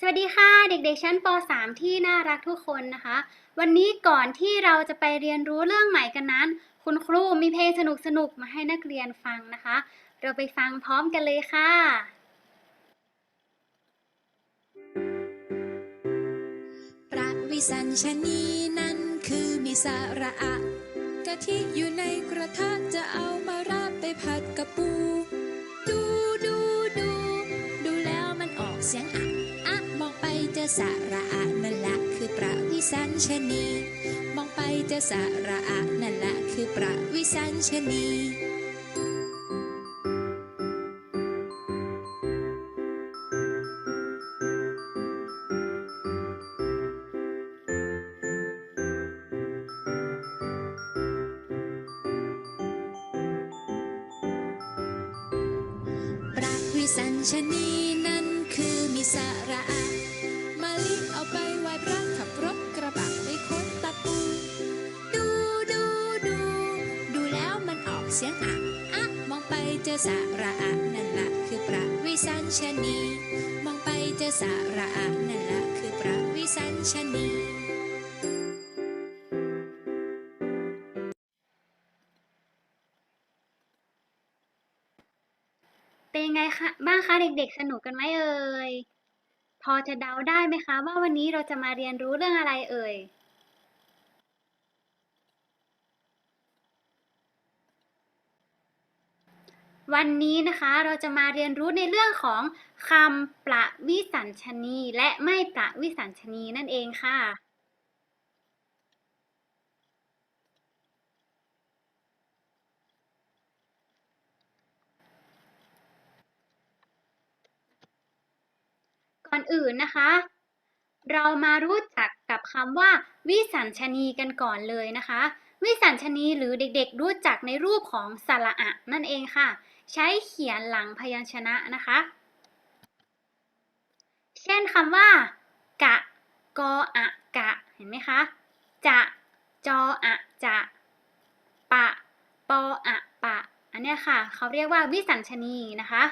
สวัสดีค่ะเด็กๆชั้นป .3 ที่น่ารักทุกคนนะคะ วันนี้ก่อนที่เราจะไปเรียนรู้เรื่องใหม่กันนั้น คุณครูมีเพลงสนุกๆมาให้นักเรียนฟังนะคะ เราไปฟังพร้อมกันเลยค่ะประวิสัญชนีนั้นคือมีสาระอะกะทิอยู่ในกระทะจะเอามาราดไปผัดกับปู ดูดูดูดูแล้วมันออกเสียงอะอะ สาระอะนั่นแหละคือประวิสัญชนี มองไปเจอสาระอะนั่นแหละคือประวิสัญชนีประวิสัญชนีนั้นคือมีสาระ เสียงอะอะมองไปเจอสาระอะนั่นละคือประวิสัญชนีมองไปเจอสาระอะนั่นละคือประวิสัญชนีเป็นไงคะบ้างคะเด็กๆ สนุกกันไหมเอ่ย พอจะเดาได้ไหมคะ ว่าวันนี้เราจะมาเรียนรู้เรื่องอะไรเอ่ย วันนี้นะคะเราจะมาเรียนรู้ในเรื่องของคำประวิสัญชนีและไม่ประวิสัญชนีนั่นเองค่ะ ก่อนอื่นนะคะ เรามารู้จักกับคำว่า วิสัญชนีกันก่อนเลยนะคะวิสัญชนีหรือเด็กๆรู้จักในรูปของสระอะนั่นเองค่ะ ใช้เขียนหลังพยัญชนะนะคะ เช่นคำว่า กะ กออะกะ เห็นไหมคะ จะ จออะจะ ปะ ปออะปะ อันนี้ค่ะ เขาเรียกว่าวิสัญชนีนะคะ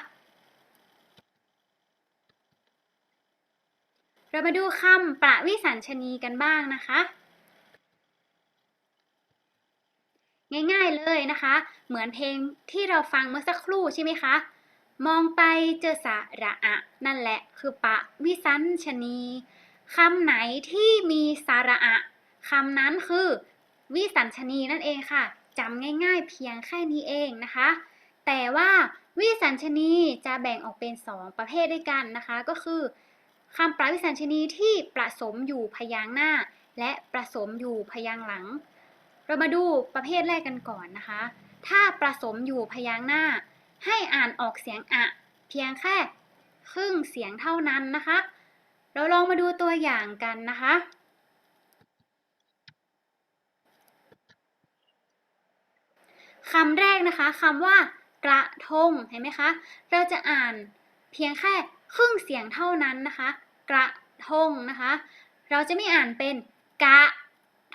เรามาดูคำประวิสัญชนีกันบ้างนะคะ ง่ายๆเลยนะคะ เหมือนเพลงที่เราฟังเมื่อสักครู่ใช่ไหมคะ มองไปเจอสระอะนั่นแหละคือปะวิสัญชนีคำไหนที่มีสระอะคำนั้นคือวิสัญชนีนั่นเองค่ะจำง่าย ๆ เพียงแค่นี้เองนะคะ แต่ว่าวิสัญชนีจะแบ่งออกเป็น 2 ประเภทด้วยกันนะคะ ก็คือคำประวิสัญชนีที่ประสมอยู่พยางค์หน้า และประสมอยู่พยางค์หลัง เรามาดูประเภทแรกกันก่อนนะคะ ถ้าประสมอยู่พยางค์หน้า ให้อ่านออกเสียงอะ เพียงแค่ครึ่งเสียงเท่านั้นนะคะ เราลองมาดูตัวอย่างกันนะคะ คำแรกนะคะคำว่ากระทงเห็นไหมคะ เราจะอ่านเพียงแค่ครึ่งเสียงเท่านั้นนะคะ กระทงนะคะ เราจะไม่อ่านเป็นกะ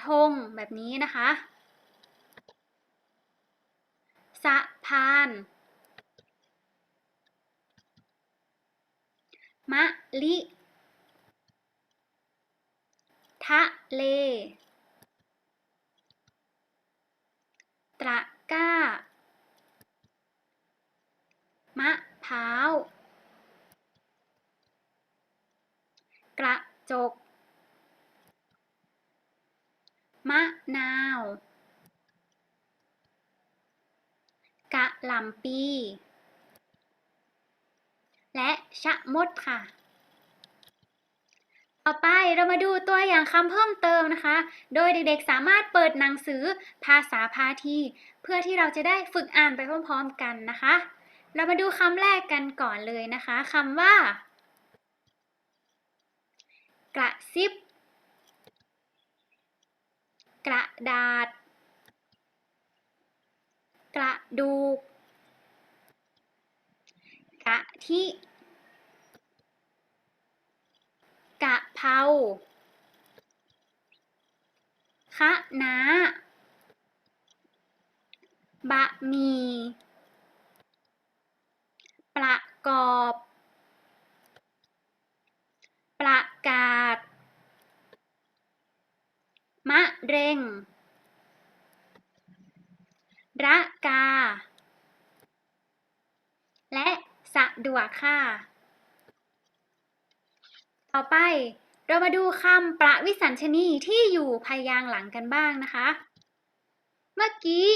ทงแบบนี้นะคะ สะพาน มะลิ ทะเล ตะก้า มะพร้าว กระจก มะนาว กะหล่ำปี และชะมดค่ะ ต่อไปเรามาดูตัวอย่างคำเพิ่มเติมนะคะ โดยเด็กๆสามารถเปิดหนังสือภาษาพาทีเพื่อที่เราจะได้ฝึกอ่านไปพร้อมๆกันนะคะ เรามาดูคำแรกกันก่อนเลยนะคะคำว่า กระซิบ กระดาษกระดูก ทิกะเพราคะน้าบะหมี่ประกอบ ประกาศ มะเร็ง ระกา ดวกค่ะ ต่อไปเรามาดูคำประวิสัญชนีที่อยู่พยางค์หลังกันบ้างนะคะ เมื่อกี้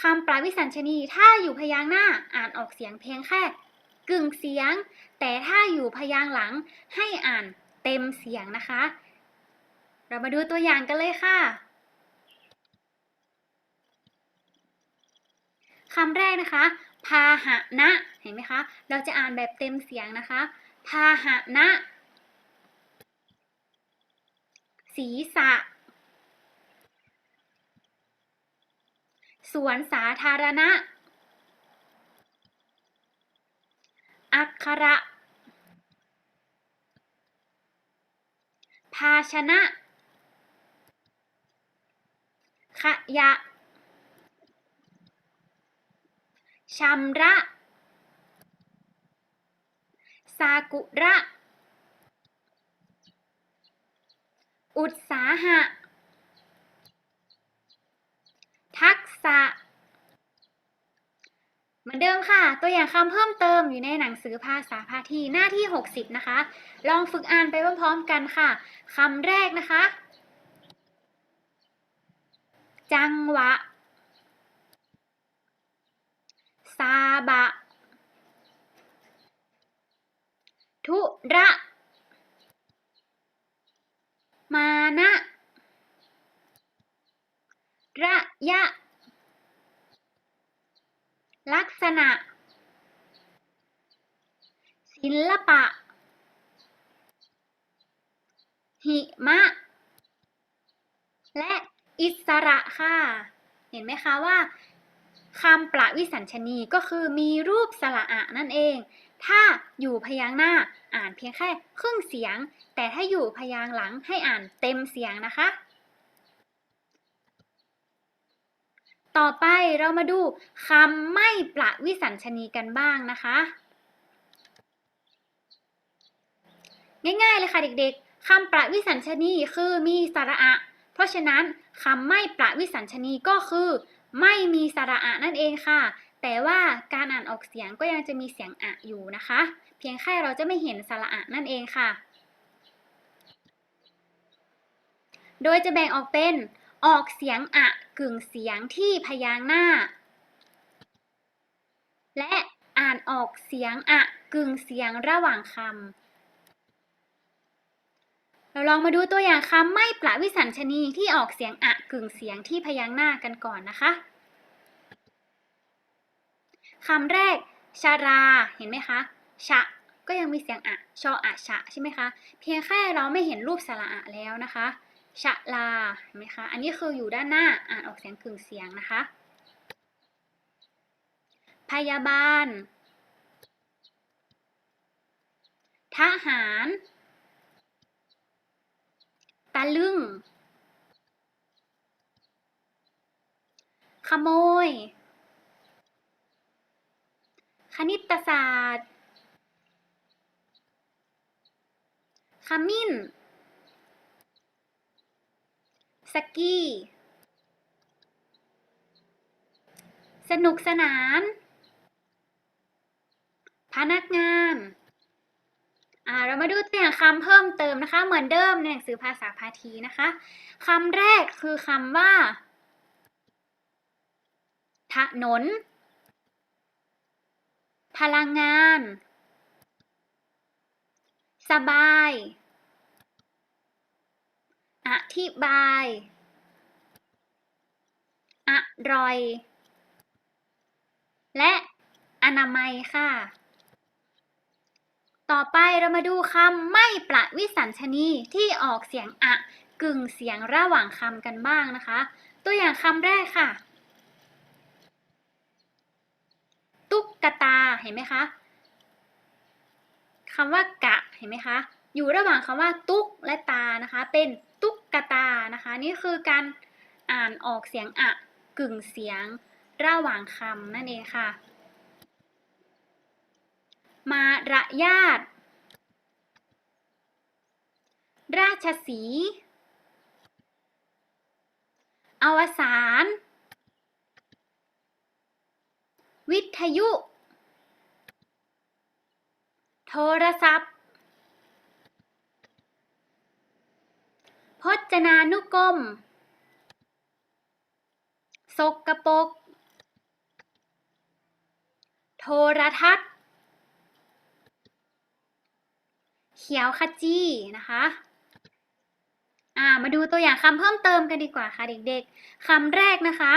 คำประวิสัญชนีถ้าอยู่พยางค์หน้าอ่านออกเสียงเพียงแค่กึ่งเสียง แต่ถ้าอยู่พยางค์หลังให้อ่านเต็มเสียงนะคะ เรามาดูตัวอย่างกันเลยค่ะคำแรกนะคะ พาหะนะ เห็นไหมคะ เราจะอ่านแบบเต็มเสียงนะคะ พาหะนะ ศีรษะ สวนสาธารณะ อักขระ ภาชนะ ขยะ ชำระซากุระ อุตสาหะ ทักษะ เหมือนเดิมค่ะ ตัวอย่างคำเพิ่มเติมอยู่ในหนังสือภาษาพาทีหน้าที่ 60 นะคะ ลองฝึกอ่านไปพร้อมๆกันค่ะ คำแรกนะคะ จังหวะ ซา บะ ทุระ มานะ ระยะ ลักษณะ ศิลปะ หิมะ และอิสระค่ะ เห็นไหมคะว่า คำประวิสัญชนีก็คือมีรูปสระอะนั่นเอง ถ้าอยู่พยางค์หน้าอ่านเพียงแค่ครึ่งเสียง แต่ถ้าอยู่พยางค์หลังให้อ่านเต็มเสียงนะคะ ต่อไปเรามาดูคำไม่ประวิสัญชนีกันบ้างนะคะ ง่ายๆเลยค่ะเด็กๆคำประวิสัญชนีคือมีสระอะ เพราะฉะนั้นคำไม่ประวิสัญชนีก็คือ ไม่มีสระอะนั่นเองค่ะ แต่ว่าการอ่านออกเสียงก็ยังจะมีเสียงอะอยู่นะคะ เพียงแค่เราจะไม่เห็นสระอะนั่นเองค่ะ โดยจะแบ่งออกเป็นออกเสียงอะกึ่งเสียงที่พยางค์หน้า และอ่านออกเสียงอะกึ่งเสียงระหว่างคำ เราลองมาดูตัวอย่างคำไม่ประวิสัญชนีที่ออกเสียงอะกึ่งเสียงที่พยางค์หน้ากันก่อนนะคะคำแรกชาราเห็นไหมคะชะก็ยังมีเสียงอะชออะชะใช่ไหมคะ เพียงแค่เราไม่เห็นรูปสระอะแล้วนะคะชะลาเห็นไหมคะ อันนี้คืออยู่ด้านหน้าอ่านออกเสียงกึ่งเสียงนะคะ พยาบาล ทหาร ตะลึง ขโมย คณิตศาสตร์ ขมิ้น สกีสนุกสนาน พนักงาน อ่าเรามาดูตัวอย่างคำเพิ่มเติมนะคะ เหมือนเดิมในหนังสือภาษาพาทีนะคะคำแรกคือคำว่า ถนน พลังงาน สบาย อธิบาย อร่อย และอนามัยค่ะ ต่อไปเรามาดูคำไม่ประวิสัญชนีที่ออกเสียงอะกึ่งเสียงระหว่างคำกันบ้างนะคะ ตัวอย่างคำแรกค่ะ ตุ๊กตาเห็นไหมคะคำว่ากะเห็นไหมคะอยู่ระหว่างคำว่าตุ๊กและตานะคะ เป็นตุ๊กตานะคะ นี่คือการอ่านออกเสียงอะกึ่งเสียงระหว่างคำนั่นเองค่ะ มารยาทราชสีห์อวสาน วิทยุ โทรศัพท์ พจนานุกรมสกปรกโทรทัศน์ เขียวขจีนะคะอ่ามาดูตัวอย่างคำเพิ่มเติมกันดีกว่าค่ะเด็กๆคำแรกนะคะ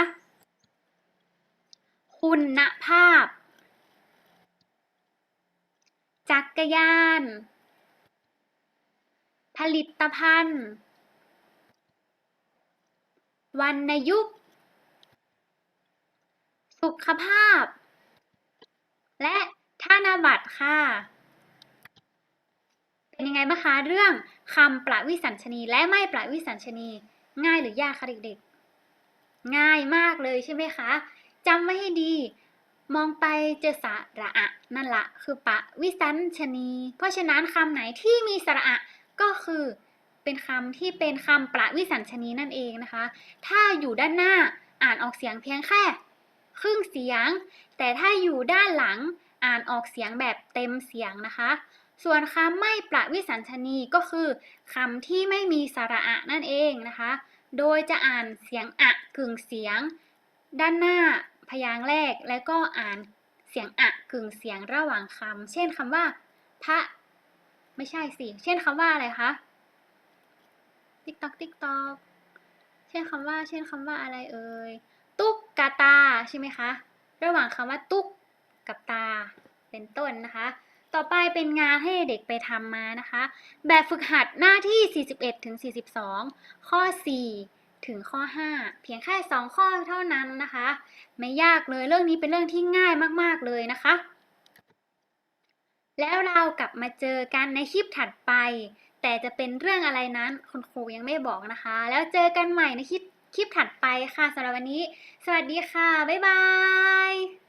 คุณภาพ จักรยาน ผลิตภัณฑ์วรรณยุกสุขภาพ และธนบัตรค่ะ เป็นยังไงบ้างคะเรื่องคำประวิสัญชนีและไม่ประวิสัญชนี ง่ายหรือยากคะเด็กๆ ง่ายมากเลยใช่ไหมคะจำไว้ให้ดี มองไปเจอสระอะนั่นละคือประวิสัญชนี เพราะฉะนั้นคำไหนที่มีสระอะก็คือเป็นคำที่เป็นคำประวิสัญชนีนั่นเองนะคะ ถ้าอยู่ด้านหน้าอ่านออกเสียงเพียงแค่ ครึ่งเสียง แต่ถ้าอยู่ด้านหลังอ่านออกเสียงแบบเต็มเสียงนะคะ ส่วนคำไม่ประวิสัญชนีก็คือคำที่ไม่มีสระอะนั่นเองนะคะ โดยจะอ่านเสียงอะกึ่งเสียง ด้านหน้าพยางค์แรก แล้วก็อ่านเสียงอะกึ่งเสียงระหว่างคำเช่นคำว่า พระ ไม่ใช่สิ เช่นคำว่าอะไรคะติ๊กตอกติ๊กตอกเช่นคำว่า เช่นคำว่าอะไรเอ่ยตุ๊กกาตาใช่ไหมคะ ระหว่างคำว่าตุ๊กกับตาเป็นต้นนะคะ ต่อไปเป็นงานให้เด็กไปทำมานะคะ แบบฝึกหัดหน้าที่ 41ถึง42 ข้อ 4 ถึงข้อ 5 เพียงแค่ 2 ข้อเท่านั้นนะคะ ไม่ยากเลยเรื่องนี้เป็นเรื่องที่ง่ายมากๆเลยนะคะ แล้วเรากลับมาเจอกันในคลิปถัดไป แต่จะเป็นเรื่องอะไรนั้นคุณครูยังไม่บอกนะคะ แล้วเจอกันใหม่ในคลิปคลิปถัดไปค่ะสำหรับวันนี้ สวัสดีค่ะ บ๊ายบาย